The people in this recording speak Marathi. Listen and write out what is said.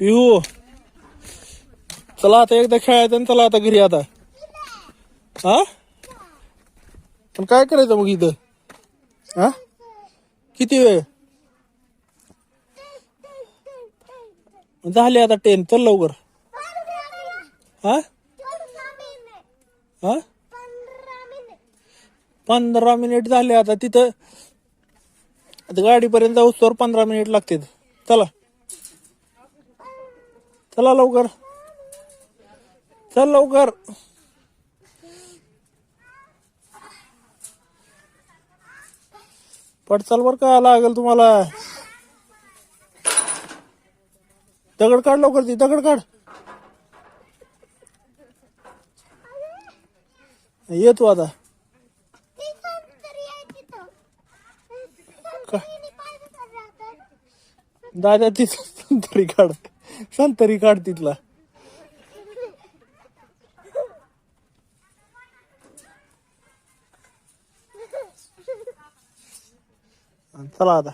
पिहू. चला आता एकदा खेळायचं आणि चला आता घरी आता. हा? पण काय करायचं मग इथं? हा? किती वेळ? झाले आता टेन चल लवकर. हा? हा? पंधरा मिनिट झाले आता. तिथं आता गाडीपर्यंत जाऊस्तोवर पंधरा मिनिट लागतील. चला. चला लवकर. चल लवकर. पटचाल बर का लागेल तुम्हाला? दगड काढ लवकर ती दगड काढ. ये तू आता. दादा ती संतरी काढ. संतरी काढ तिथला. चला आता.